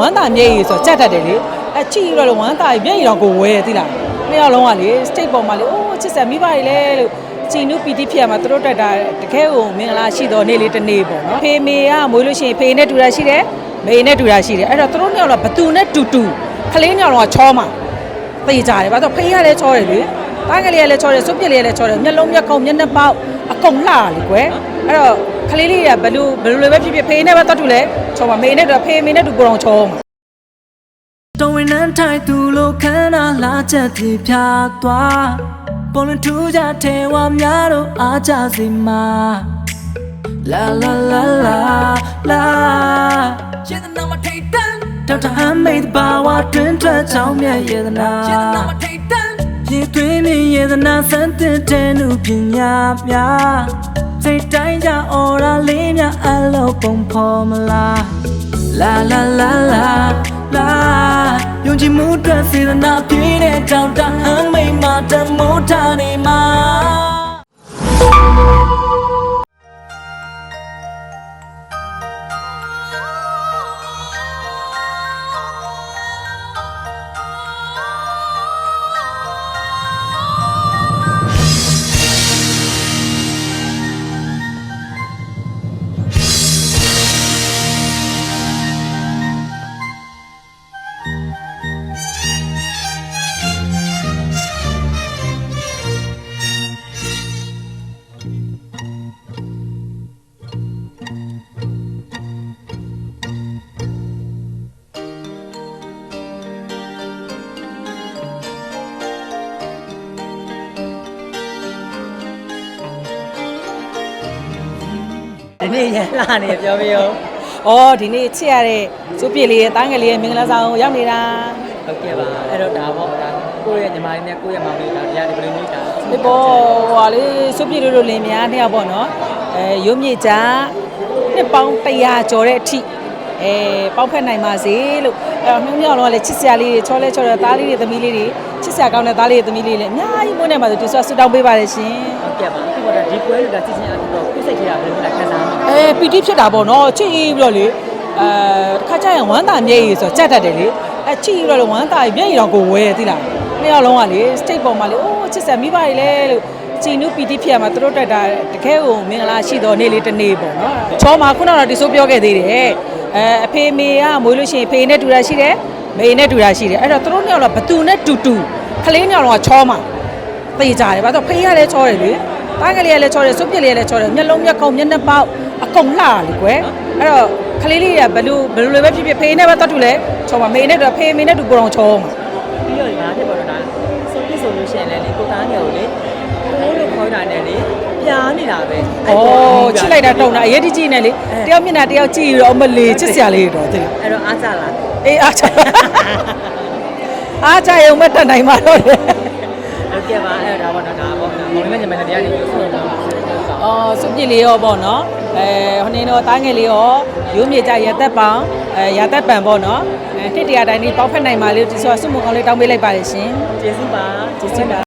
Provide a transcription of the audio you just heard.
ဝမ်းသာမျက်ရည်ဆိုကြက်တတ်တယ်လေအဲချီရတော့ဝမ်းသာမျက်ရည်တော့ကိုဝဲသိလားနှစ်ယောက်လုံးကလေစတိတ်ပေါ်မှာလေအိုးချစ်ဆက်မိပါလေလို့ချီနုပီတိဖြစ်ရမှာသူတို့တက်တာတကယ်ကိုမင်္ဂလာရှိတော့နေ့လေးတစ်နေ့ပေါ့နော်ဖေမေကမွေးလို့ရှိရင်ဖေနဲ့တူတာရှိတယ်မေနဲ့တူတာရှိတယ်အဲ့တော့သူတို့နှစ်ယောက်တော့ဘသူနဲ့တူတူခလေးနှစ်ယောက်လုံးကချောမှာသိကြတယ်ဘာလို့ဖေးရလဲချောတယ်လေတားကလေးကလည်းချောတယ်စုပ်ပြစ်လေးကလည်းချောတယ်မျက်လုံးမျက်ခုံးမျက်နှာပေါက်အကုန်လှလေကွယ်အဲ့တော့ ခလေးလေးကဘလူဘလူလေးပဲဖြစ်ဖြစ်ဖေးနဲ့ပဲတတ်တူလဲချောမှာမေနဲ့တူဖေးမေနဲ့တူကိုယ်တော်ချောမှာတော်ဝင်နှမ်းထိုင်သူလိုခန္ဓာလာချက်ပြေဖြာသွားပေါ်လန်ထူးကြထဲဝါများတို့အားကြစီမှာလာလာလာလာလာယေဒနာမထိတ်တန်ဒေါက်တာဟမ်မေဒ်ဘာဝတွင်ထွက်ချောင်းမြတ်ယေဒနာယေဒနာမထိတ်တန်ရေသွင်းမြင်ယေဒနာစံတင်တဲ့နုပညာများစိတ်တိုင်းကြအော်ရာလေး များအလုံးပုံဖော်မလားလာလာလာလာလာယုံကြည်မှုအတွက်စေတနာပြည့်တဲ့ကြောင့်တဟမ်းမိတ်မှာတမိုးထားနေမှာ ဒီနေ့ရလာနေပြောပြရော။အော်ဒီနေ့ချစ်ရတဲ့စုပြည့်လေးရဲ့တားငယ်လေးရဲ့မင်္ဂလာဆောင်ရောက်နေတာဟုတ်ကဲ့ပါအဲ့တော့ဒါပေါ့ဒါကိုယ့်ရဲ့ညီမလေးနဲ့ကိုယ့်ရဲ့မောင်လေးဒါတရားဒီဘယ်လိုမျိုးဒါ။ဒီပေါ်ဟိုလေစုပြည့်လေးတို့လင်များနှစ်ယောက်ပေါ့နော်။အဲရုံးမြေကြနှစ်ပေါင်း100ကျော်တဲ့အထိအဲပေါက်ဖက်နိုင်ပါစေလို့အဲတော့နှုံးမြောက်တော့လည်းချစ်စရာလေးတွေချောလဲချောတဲ့သားလေးတွေသမီးလေးတွေ ချစ်စရာကောင်းတဲ့သားလေးတွေသမီးလေးတွေလည်းအများကြီးမွေးနေပါစေသူဆိုဆူတောင်းပေးပါတယ်ရှင်ဟုတ်ကဲ့ပါဒီပေါ်ဒါဒီပွဲတွေကစီစဉ်အပ်တော့ကိုယ်စိတ်ထဲကဘယ်လိုလဲခံစားမှာ။အဲပီတိဖြစ်တာပေါ့နော်ချစ်ပြီးတော့လေအဲတစ်ခါကျရင်ဝမ်းသာမျက်ရည်ဆိုကြက်တတ်တယ်လေအဲချစ်ပြီးတော့လေဝမ်းသာမျက်ရည်တော့ကိုဝဲသိလားနှစ်ယောက်လုံးကလေစတိတ်ပေါ်မှာလေအိုးချစ်ဆက်မိပါလေလို့ ချီနုပီတိဖြစ်ရမှာသူတို့တက်တာတကယ်ကိုမင်္ဂလာရှိတော့နေ့လေးတစ်နေ့ပေါ့နော်ချောမှာခုနကတော့ဒီဆိုပြောခဲ့သေးတယ်အဲအဖေမေကမွေးလို့ရှိရင်ဖေနဲ့တူတာရှိတယ်မေနဲ့တူတာရှိတယ်အဲ့တော့သူတို့နှစ်ယောက်တော့ဘသူနဲ့တူတူခလေးနှစ်ယောက်လုံးကချောမှာသိကြတယ်ဘာလို့ဖေးရလဲချောတယ်လေတားကလေးကလည်းချောတယ်စုပ်ပြစ်လေးကလည်းချောတယ်မျက်လုံးမျက်ခုံးမျက်နှာပေါက်အကုန်လှလေကွယ်အဲ့တော့ခလေးလေးကဘလူဘလူလေးပဲဖြစ်ဖြစ်ဖေးနဲ့ပဲတတ်တူလဲချောမှာမေနဲ့တူဖေးမေနဲ့တူကိုယ်တော်ချောမှာပြီးတော့ဒါဖြစ်ပေါ်တော့ဒါဆိုပြီးဆိုလို့ရှိရင်လည်းလေကိုသားငယ်ကိုလေကိုလို့ခေါ်တာ နဲ့လေပြားနေတာပဲ။အော်ချစ်လိုက်တာတုံတာအရေးတကြီးနဲ့လေတယောက်မျက်နှာတယောက်ကြည့်ရတော့အမလေးချစ်စရာလေးတော့သိလားအဲ့တော့အားကြလာ။အေးအားချအားချရုံမဲ့တတ်နိုင်မှာတော့လေဟုတ်ကဲ့ပါအဲ့တော့ဒါပေါ့နော်ဒါပေါ့မောင်လေးနဲ့ညီမလေးတရားတွေပြောဆိုတော့။အော်စုပြစ်လေးရောပေါ့နော်။အဲဟိုနေတော့တားငယ်လေးရောရိုးမြေကြရသက်ပံအဲရသက်ပံပေါ့နော်။အဲတစ်တရာတိုင်းဒီပေါက်ဖက်နိုင်ပါလေဒီဆိုဆုမကောင်းလေးတောင်းပေးလိုက်ပါလေရှင်ကျေးဇူးပါ။ကျေးဇူးပါ